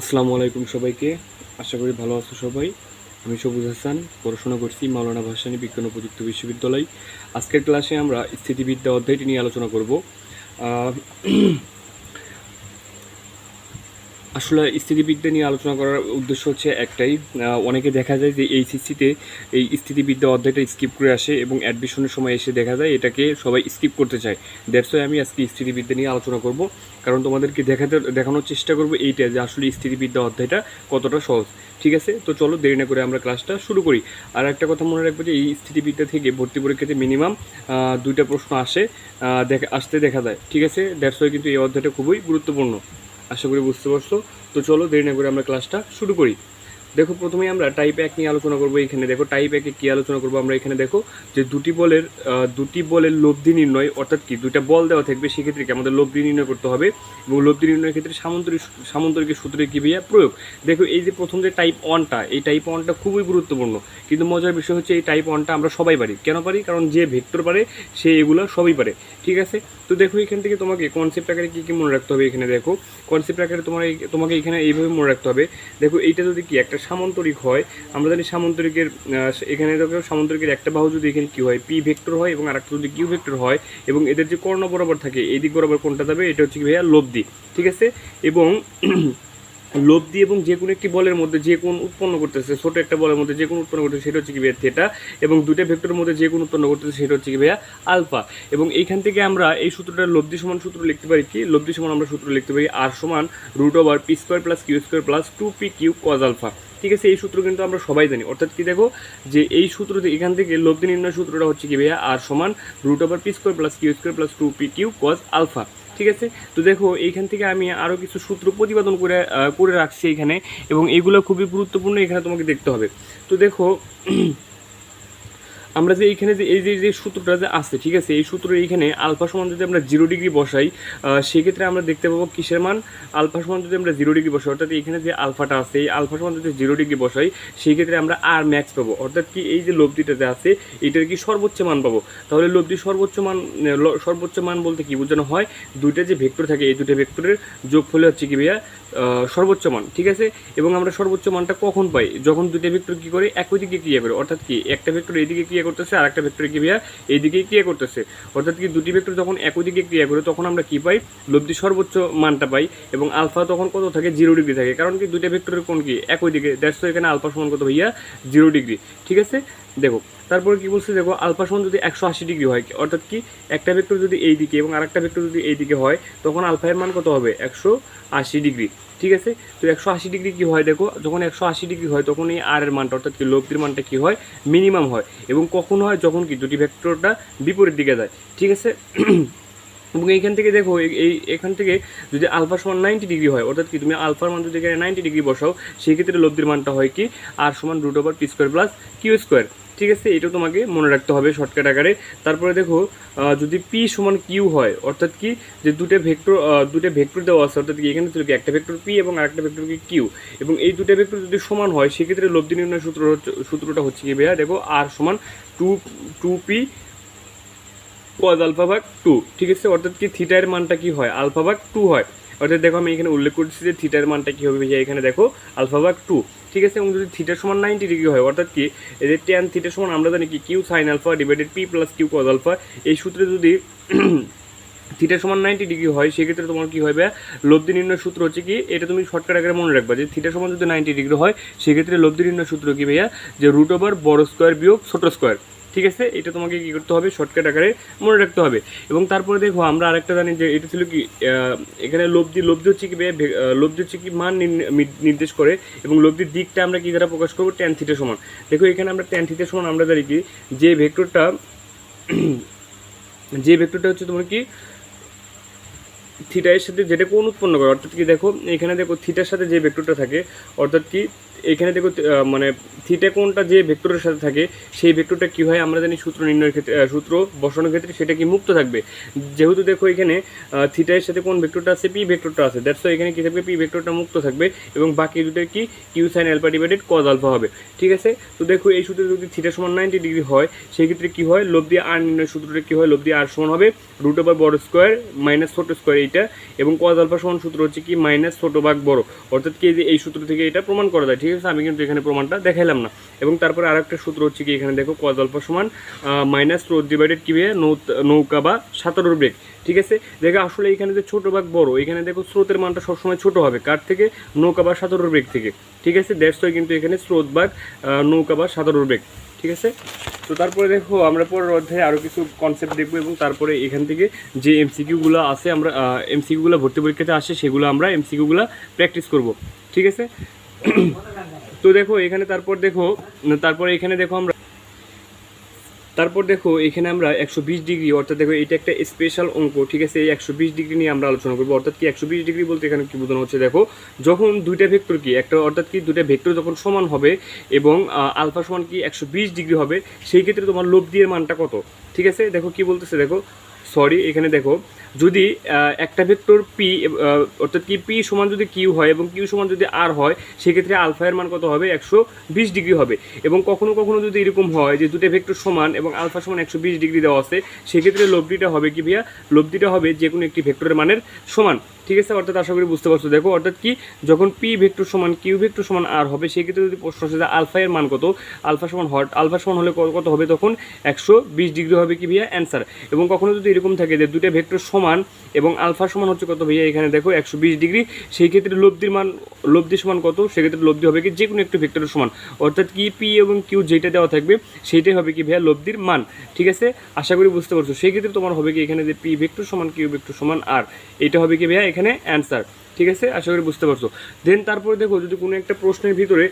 আসসালামু আলাইকুম সবাইকে। আশা করি ভালো আছো সবাই। আমি সবুজ হাসান। পড়াশোনা করছি মাওলানা ভাসানী বিজ্ঞান ও প্রযুক্তি বিশ্ববিদ্যালয়। আজকের ক্লাসে আমরা স্থিতিবিদ্যা অধ্যায়টি নিয়ে আলোচনা করব। আসলে স্থিতিবিদ্যা নিয়ে আলোচনা করার উদ্দেশ্য হচ্ছে একটাই। অনেকে দেখা যায় যে এই সিসিতে এই স্থিতিবিদ্যা অধ্যায়টা স্কিপ করে আসে এবং অ্যাডমিশনের সময় এসে দেখা যায় এটাকে সবাই স্কিপ করতে চায়। দ্যাটস আমি আজকে স্থিতিবিদ্যা নিয়ে আলোচনা করব। কারণ তোমাদেরকে দেখাতে, দেখানোর চেষ্টা করব এইটা যে আসলে স্থিতিবিদ্যা অধ্যায়টা কতটা সহজ। ঠিক আছে? তো চলো দেরি না করে আমরা ক্লাসটা শুরু করি। আর একটা কথা মনে রাখব যে এই স্থিতিবিদ্যা থেকে ভর্তি পরীক্ষাতে মিনিমাম দুইটা প্রশ্ন আসে দেখা, আসতে দেখা যায়। ঠিক আছে? দ্যাটস কিন্তু এই অধ্যায়টা খুবই গুরুত্বপূর্ণ। আশা করি বুঝতে পারছ। তো চলো দেরি না করে আমরা ক্লাসটা শুরু করি। দেখো, প্রথমেই আমরা টাইপ এক নিয়ে আলোচনা করব এখানে। দেখো টাইপ একে কী আলোচনা করব আমরা এখানে? দেখো, যে দুটি বলের দুটি বলের লব্ধি নির্ণয়, অর্থাৎ কি দুইটা বল দেওয়া থাকবে, সেক্ষেত্রে কি আমাদের লব্ধি নির্ণয় করতে হবে এবং লব্ধি নির্ণয়ের ক্ষেত্রে সামন্তরিক সামন্তরিকের সূত্রে কী ভাইয়া প্রয়োগ? দেখো, এই যে প্রথম যে টাইপ ওয়ানটা এই টাইপ ওয়ানটা খুবই গুরুত্বপূর্ণ। কিন্তু মজার বিষয় হচ্ছে, এই টাইপ ওয়ানটা আমরা সবাই পারি। কেন পারি? কারণ যে ভেক্টর পারে, সে এগুলো সবই পারে। ঠিক আছে? তো দেখো, এখান থেকে তোমাকে কনসেপ্ট আকারে কী কী মনে রাখতে হবে এখানে? দেখো কনসেপ্ট আকারে তোমার তোমাকে এখানে এইভাবে মনে রাখতে হবে। দেখো, এইটা যদি কি একটা সামন্তরিক হয়। আমরা জানি সামন্তরিকের এখানে দেখো সামন্তরিকের একটা বাহু যদি এখানে কি হয় পি ভেক্টর হয় এবং আরেকটা যদি কিউ ভেক্টর হয় এবং এদের যে কর্ণ বরাবর থাকে, এই দিক বরাবর কোনটা যাবে? এটা হচ্ছে কি ভাইয়া লব্ধি, ঠিক আছে? এবং লব্ধি এবং যে কোনো একটি বলের মধ্যে যে কোন উৎপন্ন করতেছে, ছোট একটা বলের মধ্যে যে কোন উৎপন্ন করতেছে, সেটা হচ্ছে কি ভাইয়া থেটা এবং দুটো ভেক্টরের মধ্যে যে কোন উৎপন্ন করতেছে, সেটা হচ্ছে কি ভাইয়া আলফা এবং এইখান থেকে আমরা এই সূত্রটা লব্ধি সমান সূত্র লিখতে পারি কি? লব্ধি সমান আমরা সূত্র লিখতে পারি আর সমান root over P square plus Q square plus two P Q cos alpha ঠিক আছে? এই সূত্র কিন্তু আমরা সবাই জানি। অর্থাৎ কি দেখো? যে এই সূত্র এখান থেকে লব্ধি নির্ণয় সূত্রটা হচ্ছে কি ভাইয়া আর সমান root over P square plus Q square plus two P Q cos alpha ঠিক আছে? তো দেখো, এইখান থেকে আমি আরও কিছু সূত্র প্রতিপাদন করে করে রাখছি এখানে এবং এগুলো খুবই গুরুত্বপূর্ণ এখানে তোমাকে দেখতে হবে। তো দেখো আমরা যে এইখানে যে এই যে যে সূত্রটা যে আছে, ঠিক আছে? এই সূত্র এইখানে আলফা সমান যদি আমরা জিরো ডিগ্রি বসাই সেক্ষেত্রে আমরা দেখতে পাবো কিসের মান? আলফা সমান যদি আমরা জিরো ডিগ্রি বসাই, অর্থাৎ এখানে যে আলফাটা আছে, এই আলফা সমান যদি জিরো ডিগ্রি বসাই সেই ক্ষেত্রে আমরা আর ম্যাক্স পাবো। অর্থাৎ কি এই যে লব্ধিটা যে আছে, এটার কি সর্বোচ্চ মান পাবো? তাহলে লব্ধি সর্বোচ্চ মান সর্বোচ্চ মান বলতে কি বোঝানো হয়? দুইটা যে ভেক্টর থাকে, এই দুটো ভেক্টরের যোগফলে হচ্ছে কি ভাইয়া? সর্বোচ্চ মান, ঠিক আছে? এবং আমরা সর্বোচ্চ মানটা কখন পাই? যখন দুটো ভেক্টর কি করে? একই দিকে ক্রিয়া করে। অর্থাৎ কি একটা ভেক্টর এইদিকে ক্রিয়া করতেছে আর একটা ভেক্টর ভাইয়া এইদিকে ক্রিয়া করতেছে। অর্থাৎ কি দুটি ভেক্টর যখন একই দিকে ক্রিয়া করে, তখন আমরা কি পাই? লব্ধি সর্বোচ্চ মানটা পাই এবং আলফা তখন কত থাকে? জিরো ডিগ্রি থাকে। কারণ কি দুইটা ভেক্টরের কোন কি? একই দিকে। দ্যাটস এখানে আলফা সমান কত ভাইয়া? জিরো ডিগ্রি ঠিক আছে? দেখো, তারপরে কি বলছে? দেখো, আলফা সমান যদি একশো আশি ডিগ্রি হয়, অর্থাৎ কি একটা ভেক্টর যদি এই দিকে এবং আরেকটা ভেক্টর যদি এই দিকে হয়, তখন আলফা এর মান কত হবে? একশো আশি ডিগ্রি ঠিক আছে? তো একশো আশি ডিগ্রি কী হয় দেখো? যখন একশো আশি ডিগ্রি হয় তখন এই আর এর মানটা, অর্থাৎ কি লব্ধির মানটা কী হয়? মিনিমাম হয়। এবং কখন হয়? যখন কি দুটি ভেক্টরটা বিপরীত দিকে যায়। ঠিক আছে? এবং এইখান থেকে দেখো, এই- এখান থেকে যদি আলফা সমান নাইনটি ডিগ্রি হয়, অর্থাৎ কি তুমি আলফার মান যদি এখানে নাইনটি ডিগ্রি বসাও, সেই ক্ষেত্রে লব্ধির মানটা হয় কি? আর সমান root over P square plus Q square ঠিক আছে এটা তোমাকে মনে রাখতে হবে শর্টকাট আকারে। তারপরে দেখো যদি পি সমান কিউ হয়, অর্থাৎ কি যে দুটো ভেক্টর দুটো ভেক্টর দেওয়া আছে, অর্থাৎ কি এখানে কি একটা ভেক্টর পি এবং আরেকটা ভেক্টর কি কিউ এবং এই দুটো ভেক্টর যদি সমান হয়, সেক্ষেত্রে লব্ধি নির্ণয় সূত্র সূত্রটা হচ্ছে কি ভাইয়া? দেখো আর সমান two two P cos alpha ভাগ টু ঠিক আছে? অর্থাৎ কি থিটার মানটা কি হয়? আলফা ভাগ টু হয়। অর্থাৎ দেখো আমি এখানে উল্লেখ করছি যে থিটার মানটা কি হবে? ভাইয়া এখানে দেখো আলফা ভাগ টু ঠিক আছে? এবং যদি থিটার সমান নাইনটি ডিগ্রি হয়, অর্থাৎ কি? এই যে টেন থিটার সমান, আমরা জানি কি? Q sine alpha divided P plus Q cos alpha এই সূত্রে যদি থিটার সমান নাইনটি ডিগ্রি হয়, সেক্ষেত্রে তোমার কি হবে? লব্ধি নির্ণয় সূত্র হচ্ছে কি? এটা তুমি শর্টকাট আকারে মনে রাখবা যে থিটার সমান যদি নাইনটি ডিগ্রি হয়, সেক্ষেত্রে লব্ধি নির্ণয় সূত্র কি ভাইয়া? যে রুট ওভার বড় স্কোয়ার বিয়োগ ছোট স্কোয়ার ঠিক আছে? এটা তোমাকে কি করতে হবে? শর্টকাট আকারে মনে রাখতে হবে। এবং তারপরে দেখো, আমরা আরেকটা জানি যে এটা ছিল কি এখানে লব্ধি লব্ধি ভে- লব্ধি হচ্ছে কি মান নির্দেশ করে এবং লব্ধির দিকটা আমরা কি দ্বারা প্রকাশ করব? ট্যান থিটা সমান। দেখো, এখানে আমরা ট্যান থিটা সমান আমরা জানি কি, যে ভেক্টরটা যে ভেক্টরটা হচ্ছে তোমার কি থিটার সাথে যেটা কোন উৎপন্ন করে, অর্থাৎ কি দেখো, এখানে দেখো থিটার সাথে যে ভেক্টরটা থাকে, অর্থাৎ কি এখানে দেখো মানে থিটা কোনটা যে ভেক্টরের সাথে থাকে, সেই ভেক্টরটা কি হয়? আমরা জানি সূত্র নির্ণয়ের ক্ষেত্রে সূত্র বসানোর ক্ষেত্রে সেটা কি মুক্ত থাকবে? যেহেতু দেখো এখানে থিটার সাথে কোন ভেক্টরটা আছে পি ভেক্টরটা আছে দ্যাটস এখানে কী থাকবে? পি ভেক্টরটা মুক্ত থাকবে এবং বাকি দুটো কি? Q sine alpha divided cos alpha হবে। ঠিক আছে? তো দেখো, এই সূত্রে যদি থিটা সমান নাইনটি ডিগ্রি হয়, সেই ক্ষেত্রে কী হয়? লব্ধি আর নির্ণয় সূত্রটা কী হয়? লব্ধি আর সমান হবে রুট ওভার বড় স্কোয়ার মাইনাস ছোট স্কোয়ার এইটা এবং কজ আলফা সমান সূত্র হচ্ছে কি? মাইনাস ছোট ভাগ বড়। অর্থাৎ কি এই সূত্র থেকে এটা প্রমাণ করা যায়, ঠিক আছে আমি কিন্তু এখানে প্রমাণটা দেখাইলাম না। এবং তারপরে আরেকটা সূত্র হচ্ছে কি, এখানে দেখো কজ অল্প সমান মাইনাস রোদ ডিভাইডেড কি নৌকা বা সাঁতারুর বেগ ঠিক আছে? দেখো, আসলে এখানে যে ছোটো ভাগ বড়, এখানে দেখো স্রোতের মানটা সবসময় ছোট হবে। কার থেকে? নৌকা বা সাঁতারুর বেগ থেকে। ঠিক আছে? ওয়াই কিন্তু এখানে স্রোত ভাগ নৌকা বা সাঁতারুর বেগ ঠিক আছে? তো তারপরে দেখো, আমরা পরের অধ্যায়ে আরও কিছু কনসেপ্ট দেখব এবং তারপরে এখান থেকে যে এমসিকিউগুলো আছে, আমরা এমসিকিউগুলো ভর্তি পরীক্ষাতে আসে, সেগুলো আমরা এমসিকিউগুলো প্র্যাকটিস করব। ঠিক আছে? তো দেখো, এখানে তারপর দেখো, তারপর এখানে দেখো আমরা তারপর দেখো, এখানে আমরা একশো বিশ ডিগ্রি, অর্থাৎ দেখো, এটা একটা স্পেশাল অঙ্ক, ঠিক আছে? এই একশো বিশ ডিগ্রি নিয়ে আমরা আলোচনা করব। অর্থাৎ কি একশো বিশ ডিগ্রি বলতে এখানে কি বোঝানো হচ্ছে? দেখো, যখন দুইটা ভেক্টর কি, একটা অর্থাৎ কি দুইটা ভেক্টর যখন সমান হবে এবং আলফা সমান কি একশো বিশ ডিগ্রি হবে, সেই ক্ষেত্রে তোমার লব্ধি এর মানটা কত? ঠিক আছে? দেখো কি বলতেছে, দেখো সরি, এখানে দেখো, যদি একটা ভেক্টর পি অর্থাৎ কি পি সমান যদি কিউ হয় এবং কিউ সমান যদি আর হয়, সেক্ষেত্রে আলফায়ের মান কত হবে? একশো বিশ ডিগ্রি হবে। এবং কখনো কখনো যদি এরকম হয় যে দুটো ভেক্টর সমান এবং আলফা সমান একশো বিশ ডিগ্রি দেওয়া আছে, সেক্ষেত্রে লব্ধিটা হবে কি ভাইয়া? লব্ধিটা হবে যে কোনো একটি ভেক্টরের মানের সমান। ঠিক আছে, অর্থাৎ আশা করি বুঝতে পারছ। দেখো, অর্থাৎ কি, যখন পি ভেক্টর সমান কিউ ভেক্টর সমান আর হবে, সেক্ষেত্রে যদি প্রশ্ন আসে যে আলফা এর মান কত, আলফা সমান হট, আলফা সমান হলে কত- হবে তখন? একশো বিশ ডিগ্রি হবে কি ভাইয়া? অ্যান্সার এবং কখনো যদি এরকম থাকে যে দুটো ভেক্টর সমান এবং আলফা সমান হচ্ছে কত ভাইয়া? এখানে দেখো, একশো বিশ ডিগ্রি, সেই ক্ষেত্রে লব্ধির মান, লব্ধি সমান কত? সেক্ষেত্রে লব্ধি হবে কি যে কোনো একটি ভেক্টরের সমান। অর্থাৎ কি পি এবং কিউ যেটা দেওয়া থাকবে, সেইটাই হবে কি ভাইয়া লব্ধির মান। ঠিক আছে? আশা করি বুঝতে পারছ। সেই ক্ষেত্রে তোমার হবে কি এখানে যে পি ভেক্টর সমান কিউ ভেক্টর সমান আর এটা হবে কি ভাইয়া? এখানে অ্যান্সার ঠিক আছে? আশা করি বুঝতে পারছ। দেন তারপরে দেখো, যদি কোনো একটা প্রশ্নের ভিতরে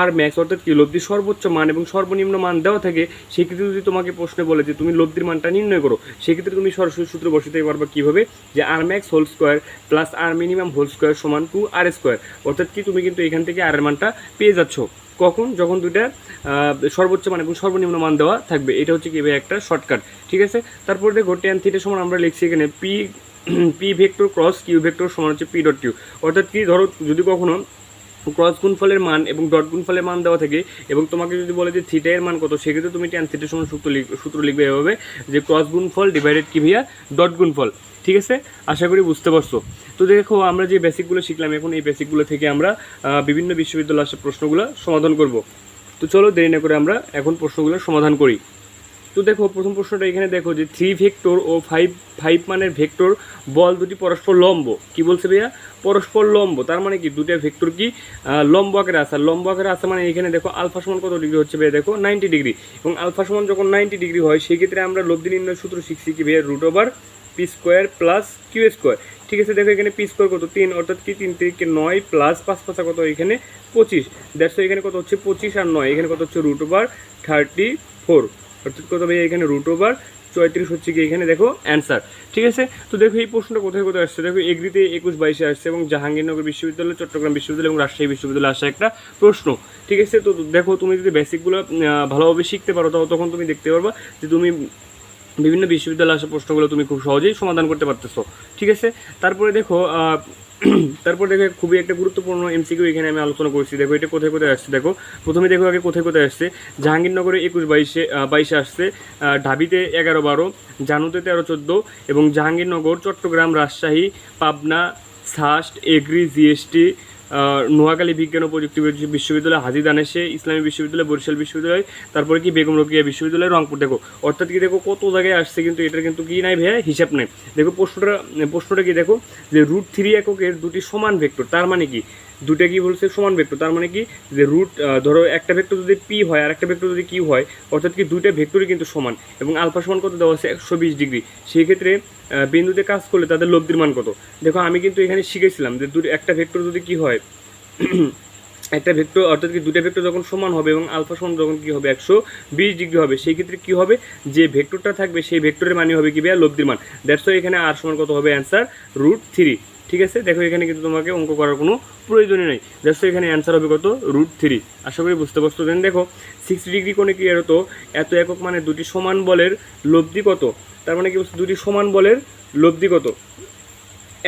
আর ম্যাক্স অর্থাৎ কি, লব্ধির সর্বোচ্চ মান এবং সর্বনিম্ন মান দেওয়া থাকে, সেক্ষেত্রে যদি তোমাকে প্রশ্নে বলে যে তুমি লব্ধির মানটা নির্ণয় করো, সেক্ষেত্রে তুমি সরাসরি সূত্র বসাতে পারবা কীভাবে? যে R max whole square plus R minimum whole square সমান টু আর স্কোয়ার অর্থাৎ কি, তুমি কিন্তু এখান থেকে আর মানটা পেয়ে যাচ্ছ। কখন? যখন দুইটা সর্বোচ্চ মান এবং সর্বনিম্ন মান দেওয়া থাকবে। এটা হচ্ছে কি একটা শর্টকাট ঠিক আছে? তারপর দেখো টেন থিটা সমান আমরা লিখছি এখানে P P vector cross Q vector সমান হচ্ছে পি ডট কিউ অর্থাৎ কি ধরো যদি কখনো ক্রস গুণফলের মান এবং ডট গুণফলের মান দেওয়া থাকে এবং তোমাকে যদি বলে যে থিটা এর মান কত, সেক্ষেত্রে তুমি ট্যান থিটার সমান সূত্র সূত্র লিখবে এভাবে যে ক্রস গুণফল ডিভাইডেড কি ভাইয়া? ডট গুণফল ঠিক আছে? আশা করি বুঝতে পারছ। তো দেখো, আমরা যে বেসিকগুলো শিখলাম, এখন এই বেসিকগুলো থেকে আমরা বিভিন্ন বিশ্ববিদ্যালয় আসা প্রশ্নগুলো সমাধান করব। তো চলো দেরি না করে আমরা এখন প্রশ্নগুলো সমাধান করি। তো দেখো, প্রথম প্রশ্নটা এখানে দেখো যে থ্রি ভেক্টর ও ফাইভ ফাইভ মানের ভেক্টর বল দুটি পরস্পর লম্ব। কি বলছে ভাইয়া? পরস্পর লম্ব, তার মানে কি? দুটো ভেক্টর কি? লম্ব আকারে আসা লম্ব আকারে আছে মানে এখানে দেখো আলফা সমান কত ডিগ্রি হচ্ছে ভাইয়া? দেখো নাইনটি ডিগ্রি এবং আলফা সমান যখন নাইনটি ডিগ্রি হয় সেই ক্ষেত্রে আমরা লব্ধি নির্ণয় সূত্র শিখছি কি ভাইয়া? Root over P square plus Q square ঠিক আছে, দেখো এখানে পি স্কোয়ার কত? তিন। অর্থাৎ কি? তিন থেকে নয় প্লাস পাঁচ পাঁচা কত? এখানে পঁচিশ। দেখো এখানে কত হচ্ছে? পঁচিশ আর নয়। এখানে কত হচ্ছে? রুট ওভার থার্টি ফোর অর্থাৎ কত ভাই এখানে রুট ওভার চৌত্রিশ হচ্ছে কি এখানে দেখো অ্যান্সার ঠিক আছে? তো দেখো এই প্রশ্নটা কোথায় কোথায় আসছে? দেখো এগ্রিতে একুশ বাইশে আসছে এবং জাহাঙ্গীরনগর বিশ্ববিদ্যালয়, চট্টগ্রাম বিশ্ববিদ্যালয় এবং রাজশাহী বিশ্ববিদ্যালয়ে আসা একটা প্রশ্ন, ঠিক আছে? তো দেখো তুমি যদি বেসিকগুলো ভালোভাবে শিখতে পারো তখন তুমি দেখতে পারবা যে তুমি বিভিন্ন বিশ্ববিদ্যালয়ে আসা প্রশ্নগুলো তুমি খুব সহজেই সমাধান করতে পারতেছো, ঠিক আছে? তারপরে দেখো তারপর দেখো, খুবই একটা গুরুত্বপূর্ণ এমসিকিউ এখানে আমি আলোচনা করছি। দেখো, এটা কোথায় কোথায় আসছে? দেখো, প্রথমে দেখো আগে কোথায় কোথায় আসছে। জাহাঙ্গীরনগরে একুশ বাইশে বাইশে আসছে। ঢাবিতে এগারো বারো, জানুতে তেরো চোদ্দ এবং Jahangirnagar, Chattogram, Rajshahi, Pabna SUST agri, GST Noakhali বিজ্ঞান ও প্রযুক্তি বিশ্ববিদ্যালয়- হাজি দানেশে ইসলামী বিশ্ববিদ্যালয়, বরিশাল বিশ্ববিদ্যালয়, তারপরে কি বেগম রোকিয়া বিশ্ববিদ্যালয়, রংপুর। দেখো, অর্থাৎ কি দেখো, কত জায়গায় আসছে কিন্তু এটার কিন্তু কি নাই ভাইয়া? হিসাব নেই। দেখো প্রশ্নটা প্রশ্নটা কি দেখো? যে রুট থ্রি এককের দুটি সমান ভেক্টর তার মানে কি? দুটা কি বলছে সমান ভেক্টর? তার মানে কি যে রুট ধরো একটা ভেক্টর যদি পি হয় আর একটা ভেক্টর যদি কিউ হয়, অর্থাৎ কি দুইটা ভেক্টরই কিন্তু সমান এবং আলফা সমান কত দেওয়া আছে? একশো বিশ ডিগ্রি। সেই ক্ষেত্রে বিন্দুতে কাজ করলে তাদের লব্ধির মান কত? দেখো, আমি কিন্তু এখানে শিখেছিলাম যে দুটো একটা ভেক্টর যদি কি হয়, একটা ভেক্টর, অর্থাৎ কি দুটো ভেক্টর যখন সমান হবে এবং আলফা সমান যখন কী হবে, একশো বিশ ডিগ্রি হবে, সেই ক্ষেত্রে কী হবে, যে ভেক্টরটা থাকবে সেই ভেক্টরের মানে হবে কি ভাইয়া? লব্ধির মান। দ্যাটস এখানে আর সমান কত হবে? অ্যান্সার রুট থ্রি ঠিক আছে? দেখো, এখানে কিন্তু তোমাকে অঙ্ক করার কোনো প্রয়োজনই নেই। জাস্ট এখানে অ্যান্সার হবে কত? রুট থ্রি আশা করি বুঝতে পারছ। দেন দেখো সিক্সটি ডিগ্রি কোণে কি এর হতো এত একক মানে দুটি সমান বলের লব্ধি কত? তার মানে কি বলছে? দুটি সমান বলের লব্ধি কত?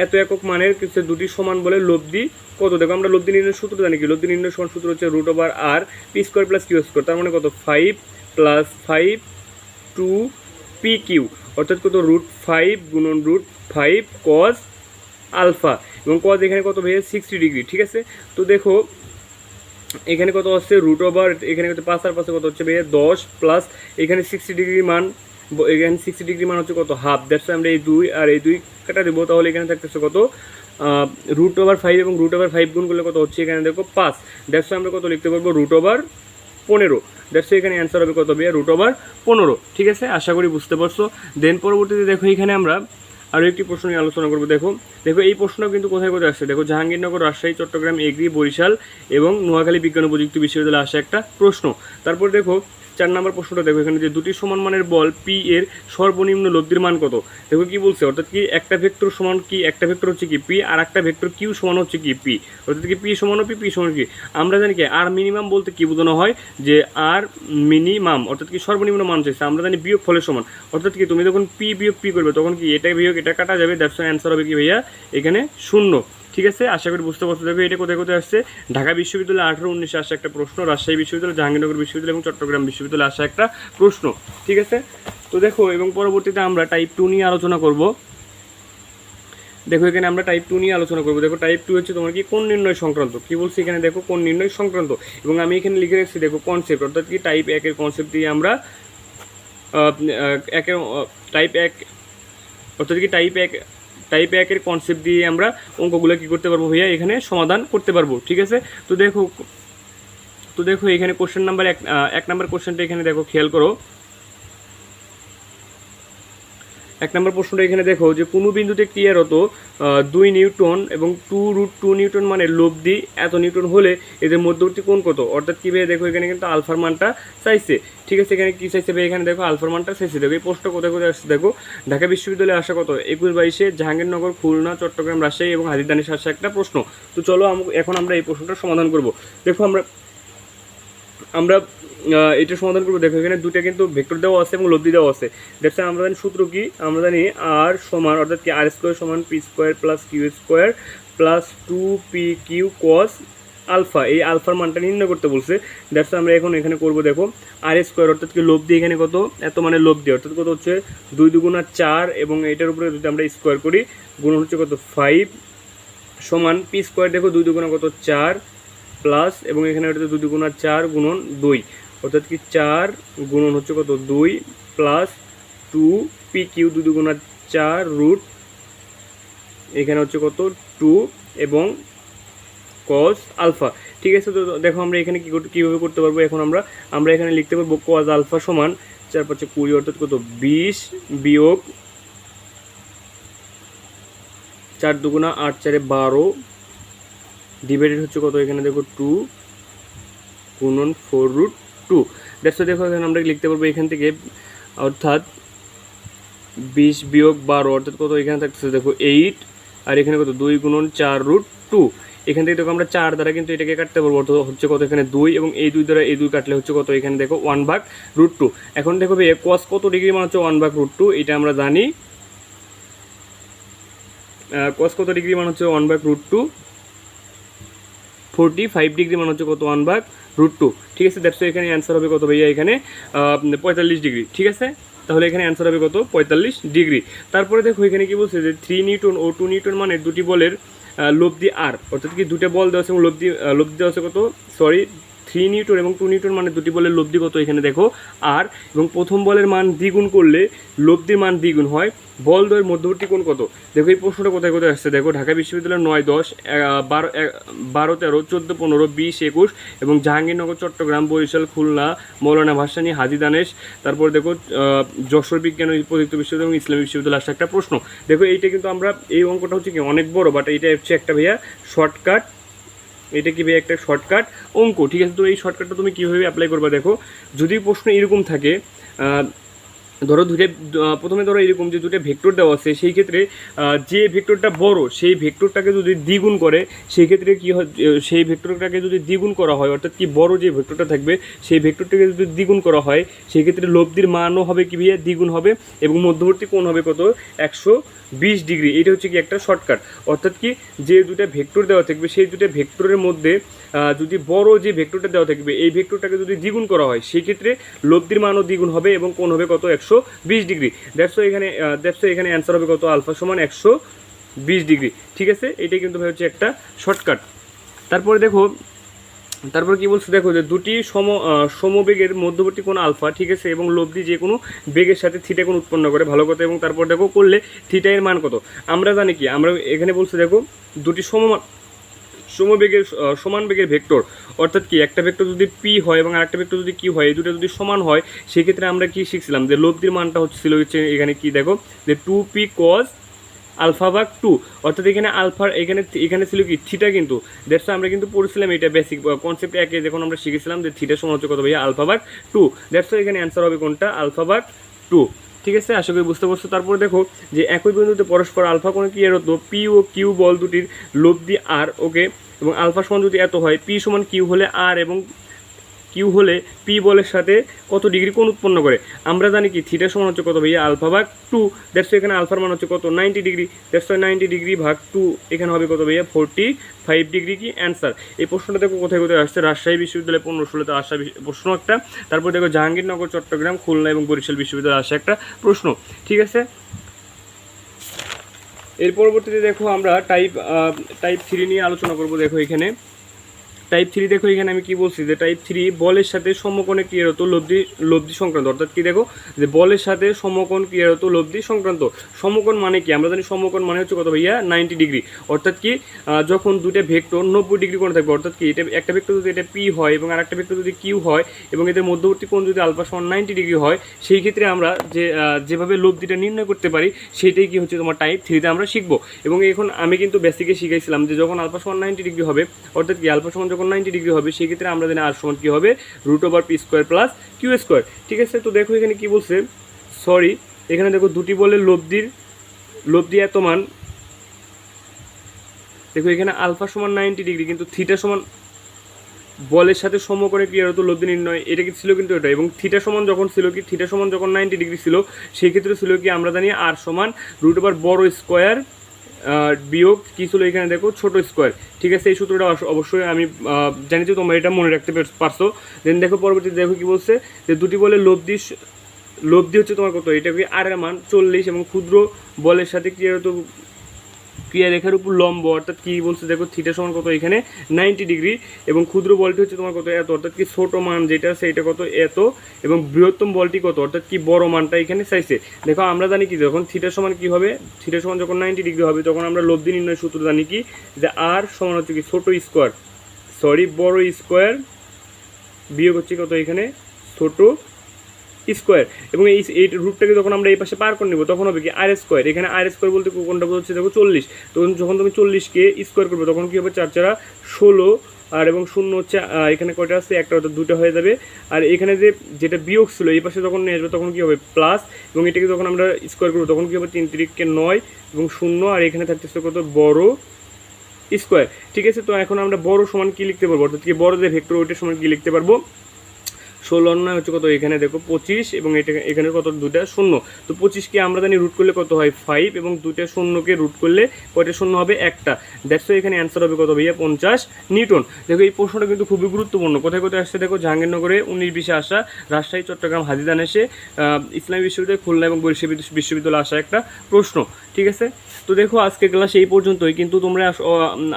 এত একক মানের কিছু দুটি সমান বলে লব্ধি কত? দেখো, আমরা লব্ধি নির্ণয় সূত্র জানি কি? লব্ধি নির্ণয় সমান সূত্র হচ্ছে root over R P square plus Q square তার মানে কত? Five plus five two P Q অর্থাৎ কত? রুট ফাইভ গুণন রুট ফাইভ কজ আলফা এবং কজ এখানে কত ভাইয়া? সিক্সটি ডিগ্রি ঠিক আছে? তো দেখো, এখানে কত হচ্ছে রুট ওভার এখানে কত, পাঁচ আর পাশে কত হচ্ছে ভাইয়া? দশ প্লাস এখানে সিক্সটি ডিগ্রি মান এখানে সিক্সটি ডিগ্রি মান হচ্ছে কত? হাফ দ্যাটস আমরা এই দুই আর এই দুই কাটা দেবো, তাহলে এখানে থাকতেছে কত? রুট ওভার ফাইভ এবং রুট ওভার ফাইভ গুণ করলে কত হচ্ছে? এখানে দেখো, পাঁচ। দ্যাটস আমরা কত লিখতে পারব? রুট ওভার পনেরো। দ্যাটস এখানে অ্যান্সার হবে কত ভাইয়া? রুট ওভার পনেরো, ঠিক আছে? আশা করি বুঝতে পারছ। দেন পরবর্তীতে দেখো, এখানে আমরা আরও একটি প্রশ্ন নিয়ে আলোচনা করব। দেখো দেখো, এই প্রশ্ন কিন্তু কোথায় কোথায় আসছে? দেখো, জাহাঙ্গীরনগর, রাজশাহী, চট্টগ্রাম, এগ্রি, বরিশাল এবং নোয়াখালী বিজ্ঞান ও প্রযুক্তি বিশ্ববিদ্যালয়ে আসা একটা প্রশ্ন। তারপর দেখো চার নম্বর প্রশ্নটা দেখো, এখানে যে দুটি সমান মানের বল পি এর সর্বনিম্ন লব্ধির মান কত? দেখো কি বলছে, অর্থাৎ কি একটা ভেক্টর সমান কি, একটা ভেক্টর হচ্ছে কি পি আর একটা ভেক্টর কিউ সমান হচ্ছে কি পি অর্থাৎ কি পি সমান পি পি সমান কি? আমরা জানি কি আর মিনিমাম বলতে কি বোঝানো হয়? যে আর মিনিমাম অর্থাৎ কি সর্বনিম্ন মান চাইছে, আমরা জানি বিয়োগ ফলের সমান। অর্থাৎ কি, তুমি যখন পি বিয়োগ পি করবে, তখন কি এটা বিয়োগ, এটা কাটা যাবে দ্যাটস অ্যান্সার হবে কি ভাইয়া? এখানে শূন্য। ঠিক আছে? আশা করি বুঝতে পারছ দেখো, এটা কোথায় কোথায় আসছে? ঢাকা বিশ্ববিদ্যালয় আঠারো, উনিশে আসা একটা প্রশ্ন, রাজশাহী বিশ্ববিদ্যালয়, জাহাঙ্গীরনগর বিশ্ববিদ্যালয় এবং চট্টগ্রাম বিশ্ববিদ্যালয়ে আসা একটা প্রশ্ন, ঠিক আছে? তো দেখো, এবং পরবর্তীতে আমরা টাইপ টু নিয়ে আলোচনা করব। দেখো, এখানে আমরা টাইপ টু নিয়ে আলোচনা করব। দেখো টাইপ টু হচ্ছে তোমার কি? কোন নির্ণয় সংক্রান্ত। কি বলছি এখানে? দেখো কোন নির্ণয় সংক্রান্ত। এবং আমি এখানে লিখে রাখছি, দেখো কনসেপ্ট অর্থাৎ কি? টাইপ একের কনসেপ্ট দিয়ে আমরা একের টাইপ এক অর্থাৎ কি? টাইপ এক টাইপ একের কনসেপ্ট দিয়ে আমরা অঙ্কগুলো কী করতে পারব ভাইয়া? এখানে সমাধান করতে পারব, ঠিক আছে? তো দেখো তো দেখো এখানে কোশ্চেন নাম্বার এক এক নাম্বার কোশ্চেনটা এখানে দেখো, খেয়াল করো। এক নম্বর প্রশ্নটা এখানে দেখো যে কোনো বিন্দুতে ক্রিয়ারত দুই নিউটন এবং টু রুট টু নিউটন মানে লব্ধি। এত নিউটন হলে এদের মধ্যবর্তী কোণ কত? অর্থাৎ কী ভাই, দেখো এখানে কিন্তু আলফার মানটা চাইছে। ঠিক আছে, এখানে কী চাইছে এখানে দেখো আলফার মানটা চাইছে। দেখো, এই প্রশ্নটা কোথায় কোথায় আসছে? দেখো, ঢাকা বিশ্ববিদ্যালয়ে আসা কত? একুশ বাইশে জাহাঙ্গীরনগর, খুলনা, চট্টগ্রাম, রাজশাহী এবং হাজিদানিস আসা একটা প্রশ্ন। তো চলো এখন আমরা এই প্রশ্নটা সমাধান করব। দেখো আমরা আমরা এটা সমাধান করব। দেখো, এখানে দুটো কিন্তু ভেক্টর দেওয়া আছে এবং লব্ধি দেওয়া আছে। দেখছেন আমরা জানি সূত্র কি? আমরা জানি আর সমান, অর্থাৎ কি আর স্কোয়ার সমান P square plus Q square plus two P Q cos alpha এই আলফার মানটা নির্ণয় করতে বলছে। দ্যাটস আমরা এখন এখানে করব, দেখো আর স্কোয়ার অর্থাৎ কি, লব্ধি এখানে কত? এত মানে লব্ধি, অর্থাৎ কত হচ্ছে দুই দুগুণা চার এবং এটার উপরে যদি আমরা স্কোয়ার করি, গুণ হচ্ছে কত? ফাইভ সমান পি স্কোয়ার দেখো, দুই দুগুণা কত? চার প্লাস এবং এখানে দুই দুগুণা চার গুণন দুই। অর্থাৎ কি চার গুণন হচ্ছে কত? দুই প্লাস টু পি কিউ দুই দুগুণা চার রুট এখানে হচ্ছে কত? টু এবং কস আলফা ঠিক আছে, তো দেখো আমরা এখানে কী কীভাবে করতে পারব? এখন আমরা আমরা এখানে লিখতে পারব কস আলফা সমান চার পাঁচে কুড়ি, অর্থাৎ কত? বিশ বিয়োগ চার দুগুণা আট চারে বারো ডিভাইডেড হচ্ছে কত? এখানে দেখো টু গুণন ফোর রুট টু দেখো দেখো এখানে আমরা লিখতে পারব এখান থেকে, অর্থাৎ বিশ বিয়োগ বারো, অর্থাৎ কত এখানে থাকতেছে? দেখো এইট আর এখানে কত? দুই গুণন চার রুট টু এখান থেকে দেখো আমরা চার দ্বারা কিন্তু এটাকে কাটতে পারব, অর্থাৎ হচ্ছে কত এখানে? দুই এবং এই দুই দ্বারা এই দুই কাটলে হচ্ছে কত? এখানে দেখো ওয়ান ভাগ রুট টু এখন দেখো ভাই কস কত ডিগ্রি মান হচ্ছে ওয়ান ভাগ রুট টু এটা আমরা জানি কস কত ডিগ্রি মান হচ্ছে ওয়ান ভাগ root two forty five degree মানে হচ্ছে কত ওয়ান ভাগ রুট টু ঠিক আছে? দ্যাটস এখানে অ্যান্সার হবে কত ভাইয়া? এখানে পঁয়তাল্লিশ ডিগ্রি ঠিক আছে? তাহলে এখানে অ্যান্সার হবে কত? পঁয়তাল্লিশ ডিগ্রি তারপরে দেখো, এখানে কি বলছে যে থ্রি নিউটন ও টু নিউটন মানে দুটি বলের লব্ধি আর অর্থাৎ কি দুটো বল দেওয়া আছে এবং লব্ধি লব্ধি দেওয়া আছে কত? সরি থ্রি নিউটন এবং টু নিউটন মানে দুটি বলের লব্ধি কত এখানে দেখো? আর এবং প্রথম বলের মান দ্বিগুণ করলে লব্ধির মান দ্বিগুণ হয়। বল দ্বয়ের মধ্যবর্তী কোণ কত? দেখো, এই প্রশ্নটা কোথায় কোথায় আসছে? দেখো, ঢাকা বিশ্ববিদ্যালয় নয়, দশ বারো বারো, তেরো, চোদ্দ, পনেরো, বিশ, একুশ এবং জাহাঙ্গীরনগর, চট্টগ্রাম, বরিশাল, খুলনা, মৌলানা ভাসানী, হাজি দানেশ, তারপর দেখো যশোর বিজ্ঞান প্রযুক্তি বিশ্ববিদ্যালয় এবং ইসলামী বিশ্ববিদ্যালয় আসছে একটা প্রশ্ন। দেখো, এইটা কিন্তু আমরা, এই অঙ্কটা হচ্ছে কি, অনেক বড় বাট এইটা হচ্ছে একটা ভাইয়া শর্টকাট এটা কি ভাই একটা শর্টকাট অঙ্ক, ঠিক আছে, তো এই শর্টকাটটা তুমি কীভাবে অ্যাপ্লাই করবে দেখো? যদি প্রশ্ন এরকম থাকে ধরো দুটো প্রথমে ধরো এরকম যে দুটো ভেক্টর দেওয়া আছে, সেই ক্ষেত্রে যে ভেক্টরটা বড়, সেই ভেক্টরটাকে যদি দ্বিগুণ করে, সেই ক্ষেত্রে কী হয় সেই ভেক্টরটাকে যদি দ্বিগুণ করা হয়, অর্থাৎ কি বড় যে ভেক্টরটা থাকবে, সেই ভেক্টরটাকে যদি দ্বিগুণ করা হয়, সেই ক্ষেত্রে লব্ধির মানও হবে কি ভাইয়া? দ্বিগুণ হবে এবং মধ্যবর্তী কোণ হবে কত? একশো বিশ ডিগ্রি। এটা হচ্ছে কি একটা শর্টকাট। অর্থাৎ কি যে দুটো ভেক্টর দেওয়া থাকবে, সেই দুটো ভেক্টরের মধ্যে যদি বড় যে ভেক্টরটা দেওয়া থাকবে, এই ভেক্টরটাকে যদি দ্বিগুণ করা হয়, সেই ক্ষেত্রে লব্ধির মানও দ্বিগুণ হবে এবং কোণ হবে কত? একশো একশো বিশ ডিগ্রি। দ্যাটসো এখানে দ্যাটসো এখানে অ্যান্সার হবে কত? আলফা সমান একশো বিশ ডিগ্রি। ঠিক আছে? এটাই কিন্তু ভাই হচ্ছে একটা শর্টকাট তারপরে দেখো, তারপর কি বলছে? দেখো যে দুটি সম সমবেগের মধ্যবর্তী কোণ আলফা, ঠিক আছে? এবং লব্ধি যে কোনো বেগের সাথে থিটা কোণ উৎপন্ন করে। ভালো কথা। এবং তারপর দেখো করলে থিটা এর মান কত? আমরা জানি কি? আমরা এখানে বলছে দেখো, দুটি সমমান সমবেগের সমান বেগের ভেক্টর। অর্থাৎ কি, একটা ভেক্টর যদি পি হয় এবং আরেকটা ভেক্টর যদি কি হয়, এই দুটো যদি সমান হয়, সেক্ষেত্রে আমরা কি শিখছিলাম যে লব্ধির মানটা হচ্ছিল হচ্ছে এখানে কি, দেখো, যে টু পি কজ আলফা ভাগ টু অর্থাৎ এখানে আলফার এখানে এখানে ছিল কি থিটা কিন্তু। দ্যাটস আমরা কিন্তু পড়েছিলাম এটা বেসিক কনসেপ্ট একে যখন আমরা শিখেছিলাম যে থিটা সমান হচ্ছে কত ভাইয়া আলফা ভাগ টু দ্যাটস এখানে অ্যান্সার হবে কোনটা? আলফা ভাগ টু ঠিক আছে? আশা করি বুঝতে পারছ। তারপরে দেখো যে একই বিন্দুতে পরস্পর আলফা কোনো কি এর হতো পি ও কিউ বল দুটির লব্ধি আর ওকে এবং আলফা সমান যদি এত হয়, পি সমান কিউ হলে আর এবং কিউ হলে পি বলের সাথে কত ডিগ্রি কোণ উৎপন্ন করে? আমরা জানি কি, থিটা সমান হচ্ছে কত ভাইয়া আলফা ভাগ টু দ্যাটস এখানে আলফার মান হচ্ছে কত? Ninety degree that's ninety degree ভাগ টু এখানে হবে কত ভাইয়া ফোরটি ফাইভ ডিগ্রি কি অ্যান্সার এই প্রশ্নটা দেখো কোথায় কোথায় আসছে? রাজশাহী বিশ্ববিদ্যালয় পনেরো ষোলোতে আসা প্রশ্ন একটা। তারপর দেখো জাহাঙ্গীরনগর, চট্টগ্রাম, খুলনা এবং বরিশাল বিশ্ববিদ্যালয়ে আসা একটা প্রশ্ন। ঠিক আছে? এর পরবর্তীতে দেখো আমরা টাইপ টাইপ থ্রি নিয়ে আলোচনা করব দেখো এখানে। টাইপ থ্রি দেখো, এখানে আমি কি বলছি? যে টাইপ থ্রি বলের সাথে সমকোণে ক্রিয়ারত লব্ধি লব্ধি সংক্রান্ত, অর্থাৎ কি দেখো? যে বলের সাথে সমকোণ ক্রিয়ারত লব্ধি সংক্রান্ত। সমকোণ মানে কি? আমরা জানি সমকোণ মানে হচ্ছে কত ভাইয়া? নাইনটি ডিগ্রি অর্থাৎ কি যখন দুটা ভেক্টর নব্বই ডিগ্রি কোণে থাকবে, অর্থাৎ কি, এটা একটা ভেক্টর যদি এটা পি হয় এবং আর একটা ভেক্টর যদি কিউ হয় এবং এদের মধ্যবর্তী কোণ যদি আলফা সমান নাইনটি ডিগ্রি হয়, সেই ক্ষেত্রে আমরা যে যেভাবে লব্ধিটা নির্ণয় করতে পারি, সেইটাই কি হচ্ছে তোমার টাইপ থ্রিতে আমরা শিখব। এবং এখন আমি কিন্তু বেসিকে শিখাইছিলাম যে যখন আলফা সমান নাইনটি ডিগ্রি হবে, অর্থাৎ কি আলফা সমান যখন নাইনটি ডিগ্রি হবে সেই ক্ষেত্রে আমরা জানি আর সমান কী হবে? Root over P square plus Q square ঠিক আছে? তো দেখো এখানে কি বলছে? সরি এখানে দেখো দুটি বলে লব্ধির, লব্ধি এত মান। দেখো এখানে আলফা সমান নাইনটি ডিগ্রি কিন্তু থিটা সমান বলের সাথে সম সমকোণে ক্রিয়ারত লব্ধি নির্ণয়, এটা কি ছিল কিন্তু এটা? এবং থিটা সমান যখন ছিল কি? থিটা সমান যখন নাইনটি ডিগ্রি ছিল, সেক্ষেত্রে ছিল কি? আমরা জানি আর সমান রুট ওভার বড় স্কোয়ার বিয়োগ কি ছিল এখানে দেখো, ছোট স্কোয়ার ঠিক আছে, এই সূত্রটা অবশ্যই আমি জানি যে তোমরা এটা মনে রাখতে পারছ। দেন দেখো পরবর্তীতে দেখো কি বলছে, যে দুটি বলে লব্ধি লব্ধি হচ্ছে তোমার কত? এটা কি আর মান চল্লিশ এবং ক্ষুদ্র বলের সাথে ক্রিয়ারত ক্রিয়া রেখার উপর লম্ব, অর্থাৎ কি বলছে, দেখো থিটা সমান কত এখানে? নাইনটি ডিগ্রি এবং ক্ষুদ্র বলটি হচ্ছে তোমার কত এত, অর্থাৎ কি ছোট মান যেটা এটা কত এত, এবং বৃহত্তম বলটি কত, অর্থাৎ কি বড় মানটা এখানে চাইছে দেখো, আমরা জানি কি, যখন থিটা সমান কি হবে থিটা সমান যখন নাইনটি ডিগ্রি হবে, তখন আমরা লব্ধি নির্ণয় সূত্র জানি কি, যে আর সমান হচ্ছে কি ছোট স্কোয়ার সরি বড় স্কোয়ার বিয়োগ হচ্ছে কত এখানে, ছোট স্কোয়ার এবং এই এই রুটটাকে যখন আমরা এই পাশে পার করে নেব, তখন হবে কি আর স্কোয়ার। এখানে আর স্কোয়ার বলতে কোনটা বলছে দেখো চল্লিশ। তখন যখন তুমি চল্লিশকে স্কোয়ার করবে, তখন কী হবে? চার চারা ষোলো। আর এবং শূন্য হচ্ছে এখানে কয়টা আছে? একটা অর্থাৎ দুটো হয়ে যাবে। আর এখানে যে যেটা বিয়োগ ছিল, এই পাশে যখন নিয়ে আসবে, তখন কী হবে? প্লাস এবং এটাকে যখন আমরা স্কোয়ার করব, তখন কী হবে? তিন তিরিককে নয় এবং শূন্য। আর এখানে থাকতেছে কত? বড় স্কোয়ার। ঠিক আছে? তো এখন আমরা বড় সমান কী লিখতে পারব? অর্থাৎ কি বড় যে ভেক্টর, ওইটার সমান কি লিখতে পারব? ষোলো নয় হচ্ছে কত? এখানে দেখো পঁচিশ এবং এটা এখানে কত? দুটা শূন্য। তো পঁচিশকে আমরা জানি রুট করলে কত হয়? ফাইভ এবং দুটা শূন্যকে রুট করলে কয়টা শূন্য হবে? একটা। দেখছ এখানে অ্যান্সার হবে কত ভাইয়া? পঞ্চাশ নিউটন। দেখো এই প্রশ্নটা কিন্তু খুবই গুরুত্বপূর্ণ। কোথায় কোথায় আসছে? দেখো জাহাঙ্গীরনগরে উনিশ বিশে আসা, রাজশাহী, চট্টগ্রাম, হাজিদান এসে ইসলামী বিশ্ববিদ্যালয়, খুলনা এবং বরিশাল বিশ্ববিদ্যালয়ে আসা একটা প্রশ্ন। ঠিক আছে? তো দেখো আজকে ক্লাস এই পর্যন্তই। কিন্তু তোমরা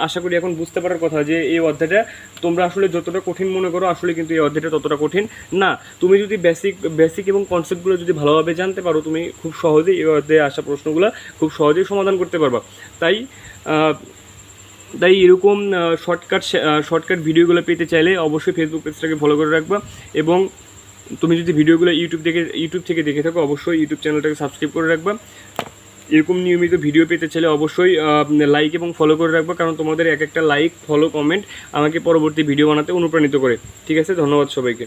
আশা করি এখন বুঝতে পারার কথা যে এই অধ্যায়টা তোমরা আসলে যতটা কঠিন মনে করো, আসলে কিন্তু এই অধ্যায়টা ততটা কঠিন। না, তুমি যদি বেসিক বেসিক এবং কনসেপ্টগুলো যদি ভালোভাবে জানতে পারো, তুমি খুব সহজেই অধ্যায়ে আসা প্রশ্নগুলো খুব সহজেই সমাধান করতে পারবা। তাই তাই এরকম শর্টকাট শর্টকাট ভিডিওগুলো পেতে চাইলে অবশ্যই ফেসবুক পেজটাকে ফলো করে রাখবা এবং তুমি যদি ভিডিওগুলো ইউটিউব থেকে ইউটিউব থেকে দেখে থাকো, অবশ্যই ইউটিউব চ্যানেলটাকে সাবস্ক্রাইব করে রাখবা। এরকম নিয়মিত ভিডিও পেতে চাইলে অবশ্যই লাইক এবং ফলো করে রাখবা, কারণ তোমাদের এক একটা লাইক ফলো কমেন্ট আমাকে পরবর্তী ভিডিও বানাতে অনুপ্রাণিত করে। ঠিক আছে, ধন্যবাদ সবাইকে।